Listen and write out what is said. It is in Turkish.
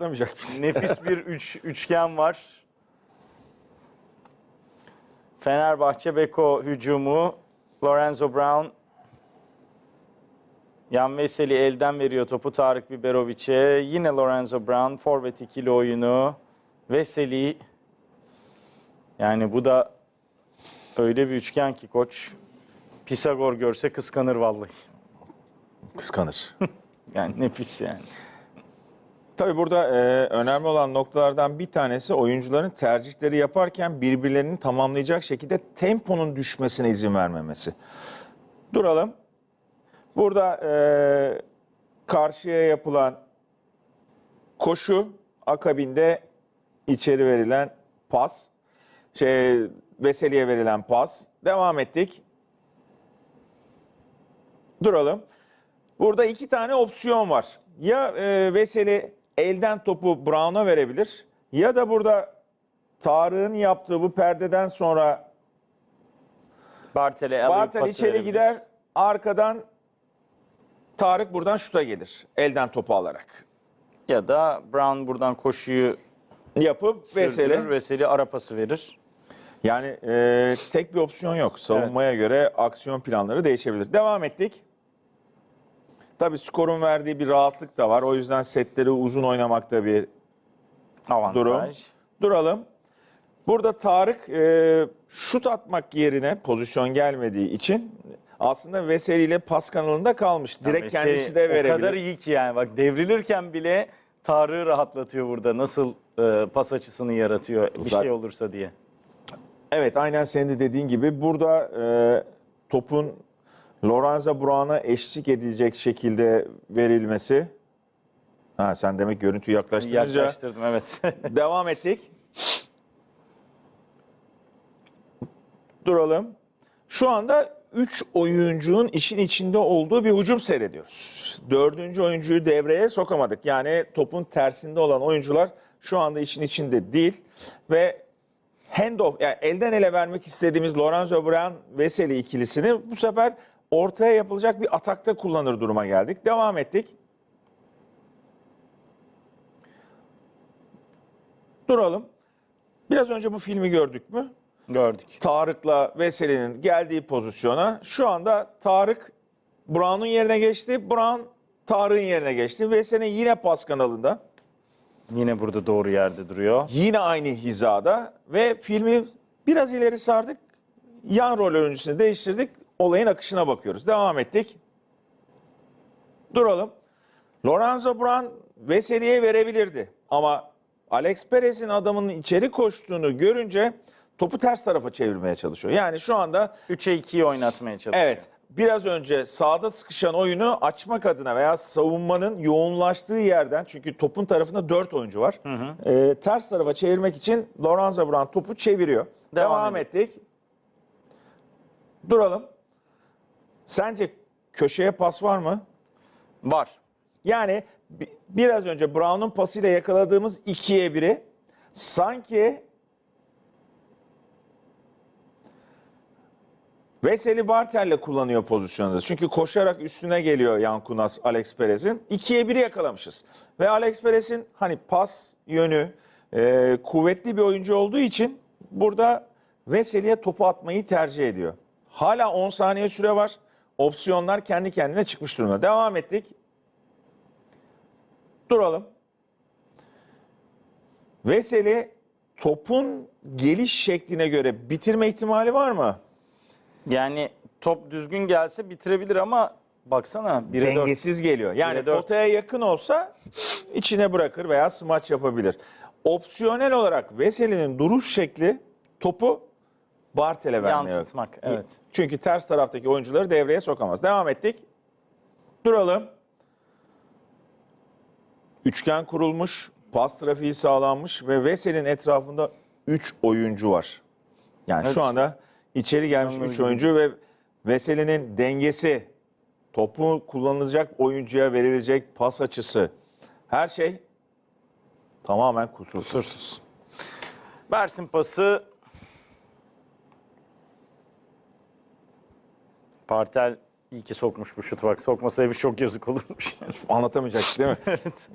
Yapamayacak mısın? Nefis bir üç, üçgen var. Fenerbahçe Beko hücumu. Lorenzo Brown. Yan Veseli elden veriyor topu Tarık Biberovic'e. Yine Lorenzo Brown. Forvet ikili oyunu. Veseli. Yani bu da öyle bir üçgen ki koç. Pisagor görse kıskanır vallahi. Kıskanır. Yani nefis yani. Tabii burada e, önemli olan noktalardan bir tanesi oyuncuların tercihleri yaparken birbirlerini tamamlayacak şekilde temponun düşmesine izin vermemesi. Duralım. Burada e, karşıya yapılan koşu akabinde içeri verilen pas, şey Veseli'ye verilen pas. Devam ettik. Duralım. Burada iki tane opsiyon var. Ya e, Veseli elden topu Brown'a verebilir ya da burada Tarık'ın yaptığı bu perdeden sonra Bartel'e Bartel içeri verebilir. gider. Arkadan Tarık buradan şuta gelir. Elden topu alarak. Ya da Brown buradan koşuyu Yapıp Veseli. Veseli. Ara pası verir. Yani e, tek bir opsiyon yok. Savunmaya göre aksiyon planları değişebilir. Devam ettik. Tabii skorun verdiği bir rahatlık da var. O yüzden setleri uzun oynamakta bir Avantaj. durum. Duralım. Burada Tarık e, şut atmak yerine pozisyon gelmediği için aslında Veseli ile pas kanalında kalmış. Direkt Veseli kendisi de O verebilir. kadar iyi ki yani bak devrilirken bile Tarık'ı rahatlatıyor burada. Nasıl e, pas açısını yaratıyor bir Zaten- şey olursa diye. Evet aynen senin de dediğin gibi burada e, topun Lorenzo Brown'a eşlik edilecek şekilde verilmesi. Ha sen demek görüntüyü yaklaştırınca. Yaklaştırdım evet. Devam ettik. Duralım. Şu anda 3 oyuncunun işin içinde olduğu bir hücum seyrediyoruz. Dördüncü oyuncuyu devreye sokamadık. Yani topun tersinde olan oyuncular şu anda işin içinde değil. Ve handoff, yani elden ele vermek istediğimiz Lorenzo Brown Veseli ikilisini bu sefer ortaya yapılacak bir atakta kullanır duruma geldik. Devam ettik. Duralım. Biraz önce bu filmi gördük mü? Gördük. Tarık'la Veseli'nin geldiği pozisyona şu anda Tarık Brown'un yerine geçti. Brown Tarık'ın yerine geçti. Veseli yine pas kanalında. Yine burada doğru yerde duruyor. Yine aynı hizada ve filmi biraz ileri sardık. Yan rol oyuncusunu değiştirdik. Olayın akışına bakıyoruz. Devam ettik. Duralım. Lorenzo Brown Veseli'ye verebilirdi. Ama Alex Perez'in adamının içeri koştuğunu görünce topu ters tarafa çevirmeye çalışıyor. Yani şu anda 3'e 2'yi oynatmaya çalışıyor. Evet. Biraz önce sağda sıkışan oyunu açmak adına veya savunmanın yoğunlaştığı yerden çünkü topun tarafında 4 oyuncu var. Ee, ters tarafa çevirmek için Lorenzo Brown topu çeviriyor. Devam, Devam ettik. Duralım. Sence köşeye pas var mı? Var. Yani bi- biraz önce Brown'un pasıyla yakaladığımız 2'ye 1'i sanki Veseli Bartel'le kullanıyor pozisyonda. Çünkü koşarak üstüne geliyor Yankunas Alex Perez'in. 2'ye 1'i yakalamışız. Ve Alex Perez'in hani pas yönü e, kuvvetli bir oyuncu olduğu için burada Veseli'ye topu atmayı tercih ediyor. Hala 10 saniye süre var. Opsiyonlar kendi kendine çıkmış durumda. Devam ettik. Duralım. Veseli topun geliş şekline göre bitirme ihtimali var mı? Yani top düzgün gelse bitirebilir ama baksana 1'e 4. Dengesiz geliyor. Yani dört. potaya yakın olsa içine bırakır veya smaç yapabilir. Opsiyonel olarak Veseli'nin duruş şekli topu Bartel'e vermeye Yansıtmak, evet. Çünkü ters taraftaki oyuncuları devreye sokamaz. Devam ettik. Duralım. Üçgen kurulmuş, pas trafiği sağlanmış ve Veseli'nin etrafında 3 oyuncu var. Yani Evet şu işte. anda içeri gelmiş Anladım. 3 oyuncu ve Veseli'nin dengesi, topu kullanılacak oyuncuya verilecek pas açısı, her şey tamamen kusursuz. Kusursuz. Versin pası. Partel iyi ki sokmuş bu şutu bak. Sokmasaydı çok yazık olurmuş. Anlatamayacak değil mi? evet.